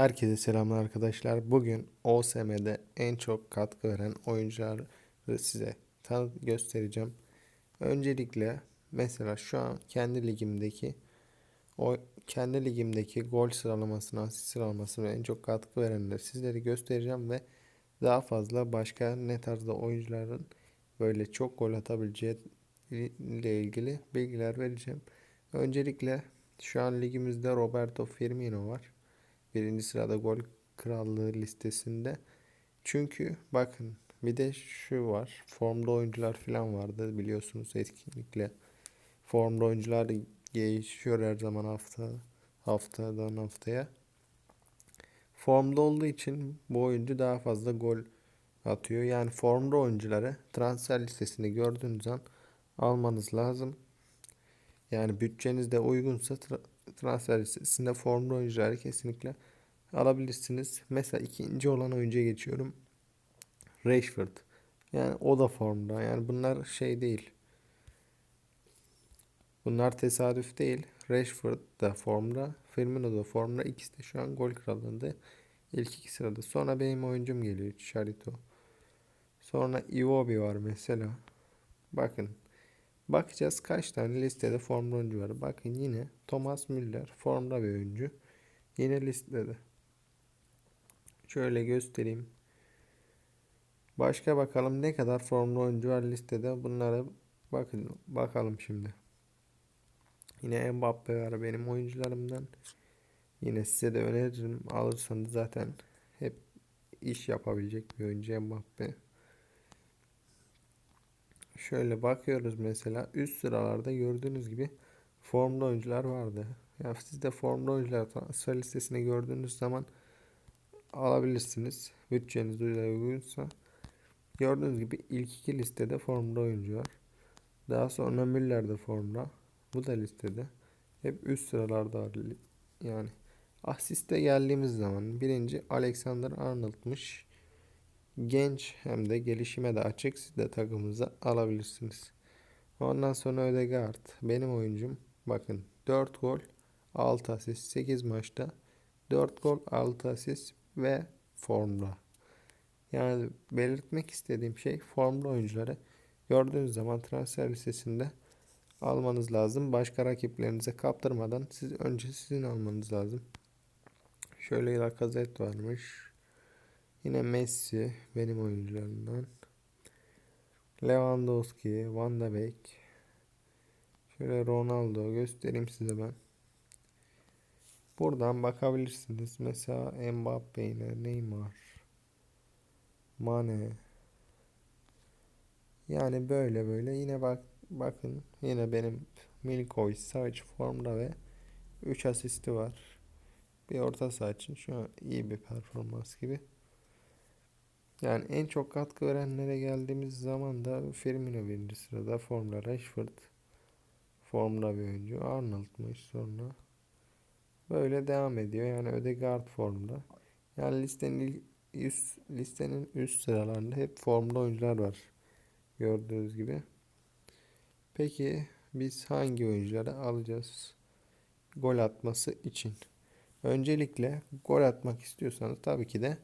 Herkese selamlar arkadaşlar. Bugün OSM'de en çok katkı veren oyuncuları size göstereceğim. Öncelikle mesela şu an kendi ligimdeki o kendi ligimdeki gol sıralamasına, asist sıralamasına en çok katkı verenleri sizlere göstereceğim ve daha fazla başka ne tarzda oyuncuların böyle çok gol atabileceği ile ilgili bilgiler vereceğim. Öncelikle şu an ligimizde Roberto Firmino var birinci sırada gol krallığı listesinde. Çünkü bakın bir de şu var. Formda oyuncular falan vardı biliyorsunuz etkinlikle. Formda oyuncular değişiyor her zaman hafta haftadan haftaya. Formda olduğu için bu oyuncu daha fazla gol atıyor. Yani formda oyuncuları transfer listesini gördüğünüz an almanız lazım. Yani bütçeniz de uygunsa tra- transfer listesinde formda oyuncuları kesinlikle alabilirsiniz. Mesela ikinci olan oyuncuya geçiyorum. Rashford. Yani o da formda. Yani bunlar şey değil. Bunlar tesadüf değil. Rashford da formda. Firmino da formda. İkisi de şu an gol kralında. İlk iki sırada. Sonra benim oyuncum geliyor. Charito. Sonra Iwobi var mesela. Bakın. Bakacağız kaç tane listede formda oyuncu var. Bakın yine Thomas Müller formda bir oyuncu. Yine listede. Şöyle göstereyim. Başka bakalım ne kadar formlu oyuncu var listede. Bunlara bakın bakalım şimdi. Yine Mbappe var benim oyuncularımdan. Yine size de öneririm. Alırsanız zaten hep iş yapabilecek bir oyuncu Mbappe. Şöyle bakıyoruz mesela üst sıralarda gördüğünüz gibi formlu oyuncular vardı. Ya siz de formlu oyuncular transfer listesini gördüğünüz zaman alabilirsiniz. Bütçeniz uygunsa. Gördüğünüz gibi ilk iki listede formda oyuncu var. Daha sonra Müller de formda. Bu da listede. Hep üst sıralarda var. Yani asiste geldiğimiz zaman birinci Alexander Arnold'mış. Genç hem de gelişime de açık. Siz de takımınıza alabilirsiniz. Ondan sonra Ödegaard. Benim oyuncum. Bakın 4 gol 6 asist 8 maçta 4 gol 6 asist ve formda. Yani belirtmek istediğim şey formda oyuncuları gördüğünüz zaman transfer listesinde almanız lazım. Başka rakiplerinize kaptırmadan siz önce sizin almanız lazım. Şöyle Lacazette varmış. Yine Messi benim oyuncularımdan. Lewandowski, Van de Beek. Şöyle Ronaldo göstereyim size ben. Buradan bakabilirsiniz. Mesela Mbappe ile Neymar. Mane. Yani böyle böyle yine bak bakın yine benim Milikovic Savic formda ve 3 asisti var. Bir orta saha için şu an iyi bir performans gibi. Yani en çok katkı verenlere geldiğimiz zaman da Firmino birinci sırada formda Rashford formda bir oyuncu Arnold'muş sonra Böyle devam ediyor. Yani Ödegaard formda. Yani listenin üst, listenin üst sıralarında hep formda oyuncular var. Gördüğünüz gibi. Peki biz hangi oyuncuları alacağız? Gol atması için. Öncelikle gol atmak istiyorsanız tabii ki de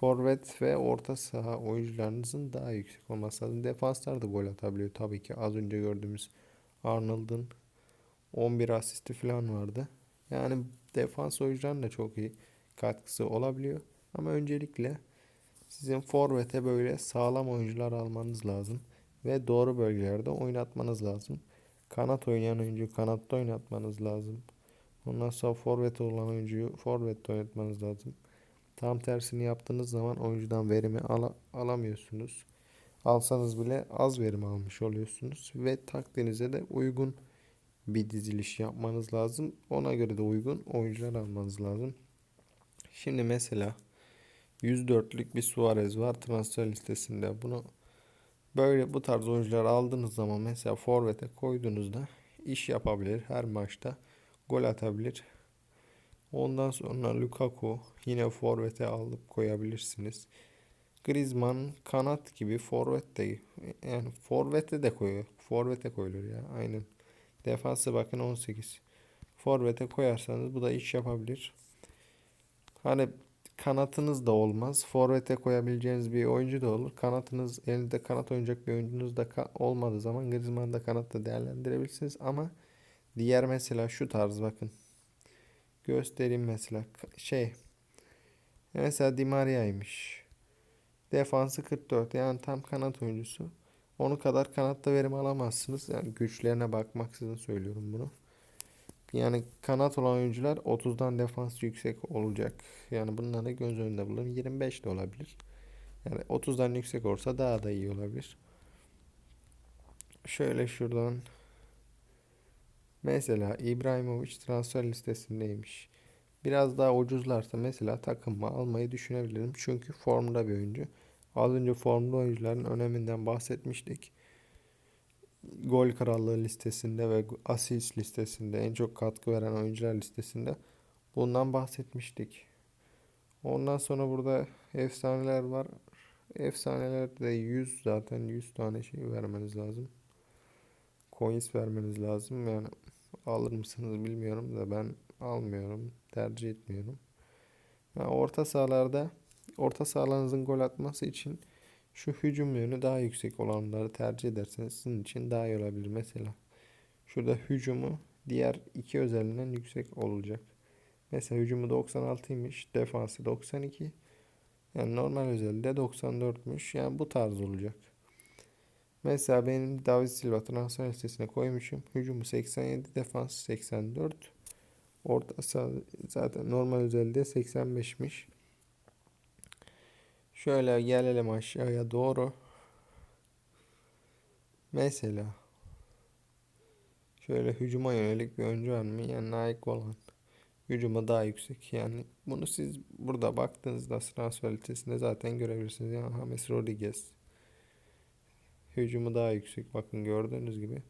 forvet ve orta saha oyuncularınızın daha yüksek olması lazım. Defanslar da gol atabiliyor tabii ki. Az önce gördüğümüz Arnold'un 11 asisti falan vardı. Yani defans oyuncuların da çok iyi katkısı olabiliyor. Ama öncelikle sizin forvete böyle sağlam oyuncular almanız lazım. Ve doğru bölgelerde oynatmanız lazım. Kanat oynayan oyuncuyu kanatta oynatmanız lazım. Ondan sonra forvet olan oyuncuyu forvette oynatmanız lazım. Tam tersini yaptığınız zaman oyuncudan verimi al alamıyorsunuz. Alsanız bile az verim almış oluyorsunuz. Ve taktiğinize de uygun bir diziliş yapmanız lazım. Ona göre de uygun oyuncular almanız lazım. Şimdi mesela 104'lük bir Suarez var transfer listesinde. Bunu böyle bu tarz oyuncular aldığınız zaman mesela forvete koyduğunuzda iş yapabilir. Her maçta gol atabilir. Ondan sonra Lukaku yine forvete alıp koyabilirsiniz. Griezmann kanat gibi forvet de yani forvete de koyuyor. Forvete koyulur ya aynen. Defansı bakın 18. Forvet'e koyarsanız bu da iş yapabilir. Hani kanatınız da olmaz. Forvet'e koyabileceğiniz bir oyuncu da olur. Kanatınız elinizde kanat oynayacak bir oyuncunuz da ka- olmadığı zaman Griezmann'ı da kanatta değerlendirebilirsiniz. Ama diğer mesela şu tarz bakın. Göstereyim mesela. Şey. Mesela Di Maria'ymış. Defansı 44. Yani tam kanat oyuncusu. Onu kadar kanatta verim alamazsınız. Yani güçlerine bakmaksızın söylüyorum bunu. Yani kanat olan oyuncular 30'dan defans yüksek olacak. Yani bunları göz önünde bulun. 25 de olabilir. Yani 30'dan yüksek olsa daha da iyi olabilir. Şöyle şuradan mesela İbrahimovic transfer listesindeymiş. Biraz daha ucuzlarsa mesela takımma almayı düşünebilirim. Çünkü formda bir oyuncu. Az önce formda oyuncuların öneminden bahsetmiştik. Gol krallığı listesinde ve asist listesinde en çok katkı veren oyuncular listesinde bundan bahsetmiştik. Ondan sonra burada efsaneler var. Efsanelerde 100 zaten 100 tane şey vermeniz lazım. Coins vermeniz lazım. Yani alır mısınız bilmiyorum da ben almıyorum. Tercih etmiyorum. Yani orta sahalarda orta sahalarınızın gol atması için şu hücum yönü daha yüksek olanları tercih ederseniz sizin için daha iyi olabilir. Mesela şurada hücumu diğer iki özelinden yüksek olacak. Mesela hücumu 96'ymış, defansı 92. Yani normal özelde 94'müş. Yani bu tarz olacak. Mesela benim David Silva transfer listesine koymuşum. Hücumu 87, defans 84. Orta zaten normal özelde 85'miş. Şöyle gelelim aşağıya doğru. Mesela şöyle hücuma yönelik bir oyuncu var mı? Yani Nike olan. Hücuma daha yüksek. Yani bunu siz burada baktığınızda transfer listesinde zaten görebilirsiniz. Yani James Rodriguez. Hücumu daha yüksek. Bakın gördüğünüz gibi.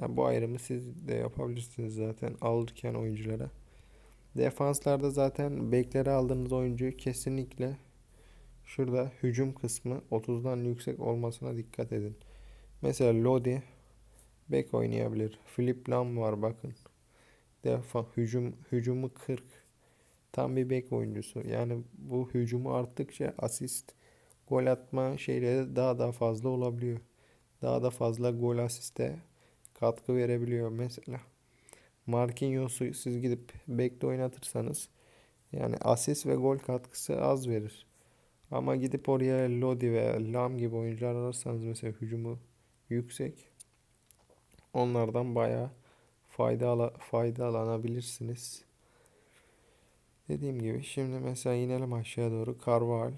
Yani bu ayrımı siz de yapabilirsiniz zaten alırken oyunculara. Defanslarda zaten beklere aldığınız oyuncuyu kesinlikle şurada hücum kısmı 30'dan yüksek olmasına dikkat edin. Mesela Lodi bek oynayabilir. Philip Lam var bakın. Defa hücum hücumu 40. Tam bir bek oyuncusu. Yani bu hücumu arttıkça asist, gol atma şeyleri daha da fazla olabiliyor. Daha da fazla gol asiste katkı verebiliyor mesela. Marquinhos'u siz gidip bekte oynatırsanız yani asist ve gol katkısı az verir. Ama gidip oraya Lodi ve Lam gibi oyuncular alırsanız mesela hücumu yüksek. Onlardan bayağı fayda ala, faydalanabilirsiniz. Dediğim gibi şimdi mesela inelim aşağı doğru. Carval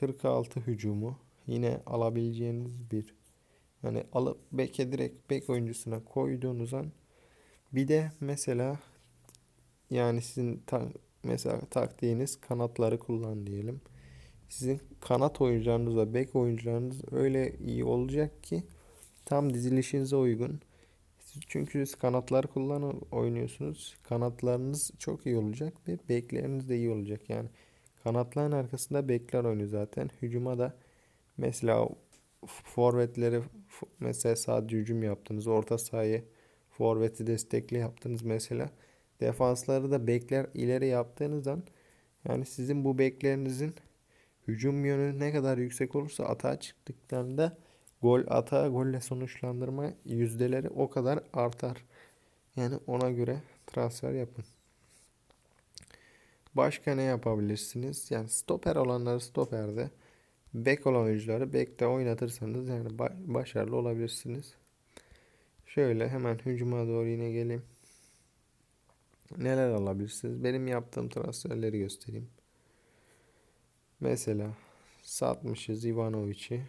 46 hücumu yine alabileceğiniz bir yani alıp beke direkt bek oyuncusuna koyduğunuz an bir de mesela yani sizin ta, mesela taktiğiniz kanatları kullan diyelim. Sizin kanat oyuncularınız ve bek oyuncularınız öyle iyi olacak ki tam dizilişinize uygun. Çünkü siz kanatlar kullan oynuyorsunuz. Kanatlarınız çok iyi olacak ve bekleriniz de iyi olacak. Yani kanatların arkasında bekler oynuyor zaten. Hücuma da mesela forvetleri mesela sadece hücum yaptınız. Orta sahayı forveti destekli yaptınız mesela. Defansları da bekler ileri yaptığınızdan yani sizin bu beklerinizin hücum yönü ne kadar yüksek olursa atağa çıktıklarında gol atağa golle sonuçlandırma yüzdeleri o kadar artar. Yani ona göre transfer yapın. Başka ne yapabilirsiniz? Yani stoper olanları stoperde, bek olan oyuncuları bekte oynatırsanız yani başarılı olabilirsiniz. Şöyle hemen hücuma doğru yine geleyim. Neler alabilirsiniz? Benim yaptığım transferleri göstereyim. Mesela satmışız Ivanovic'i.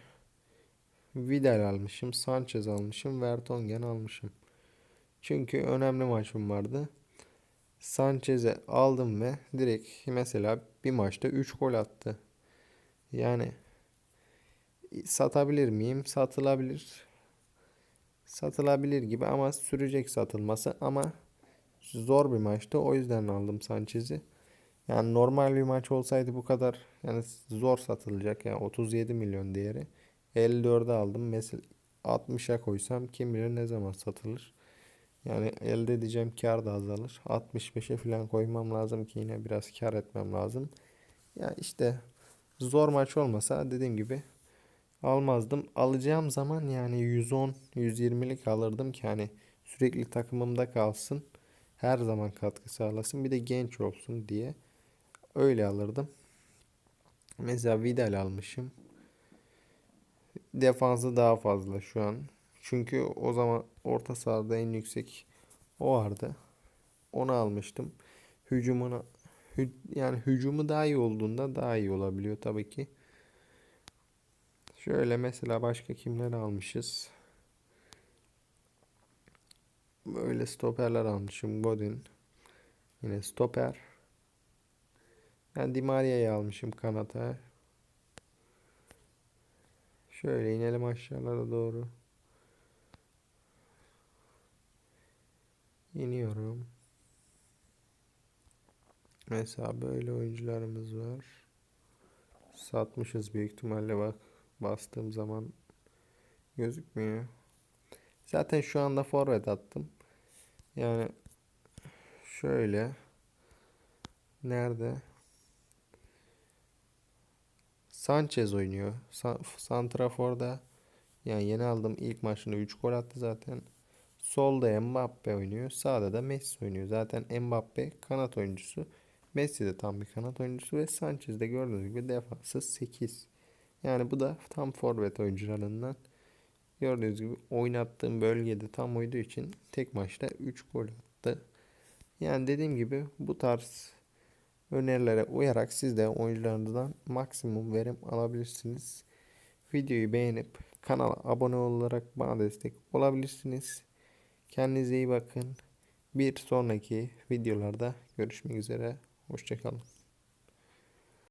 Vidal almışım, Sanchez almışım, Vertonghen almışım. Çünkü önemli maçım vardı. Sanchez'e aldım ve direkt mesela bir maçta 3 gol attı. Yani satabilir miyim? Satılabilir. Satılabilir gibi ama sürecek satılması ama zor bir maçtı. O yüzden aldım Sanchez'i. Yani normal bir maç olsaydı bu kadar yani zor satılacak. Yani 37 milyon değeri. 54'e aldım. Mesela 60'a koysam kim bilir ne zaman satılır. Yani elde edeceğim kar da azalır. 65'e falan koymam lazım ki yine biraz kar etmem lazım. Ya işte zor maç olmasa dediğim gibi almazdım. Alacağım zaman yani 110 120'lik alırdım ki hani sürekli takımımda kalsın. Her zaman katkı sağlasın. Bir de genç olsun diye öyle alırdım. Mesela Vidal almışım. Defansı daha fazla şu an. Çünkü o zaman orta sahada en yüksek o vardı. Onu almıştım. Hücumuna hü- yani hücumu daha iyi olduğunda daha iyi olabiliyor tabii ki. Şöyle mesela başka kimler almışız? Böyle stoperler almışım. Godin. Yine stoper. Ben Di Maria'yı almışım kanata. Şöyle inelim aşağılara doğru. İniyorum. Mesela böyle oyuncularımız var. Satmışız büyük ihtimalle bak. Bastığım zaman gözükmüyor. Zaten şu anda forvet attım. Yani şöyle nerede? Sanchez oynuyor. Sa Santrafor'da yani yeni aldım ilk maçında 3 gol attı zaten. Solda Mbappe oynuyor. Sağda da Messi oynuyor. Zaten Mbappe kanat oyuncusu. Messi de tam bir kanat oyuncusu ve Sanchez de gördüğünüz gibi defansı 8. Yani bu da tam forvet oyuncularından. Gördüğünüz gibi oynattığım bölgede tam uyduğu için tek maçta 3 gol attı. Yani dediğim gibi bu tarz önerilere uyarak siz de oyuncularınızdan maksimum verim alabilirsiniz. Videoyu beğenip kanala abone olarak bana destek olabilirsiniz. Kendinize iyi bakın. Bir sonraki videolarda görüşmek üzere. Hoşçakalın.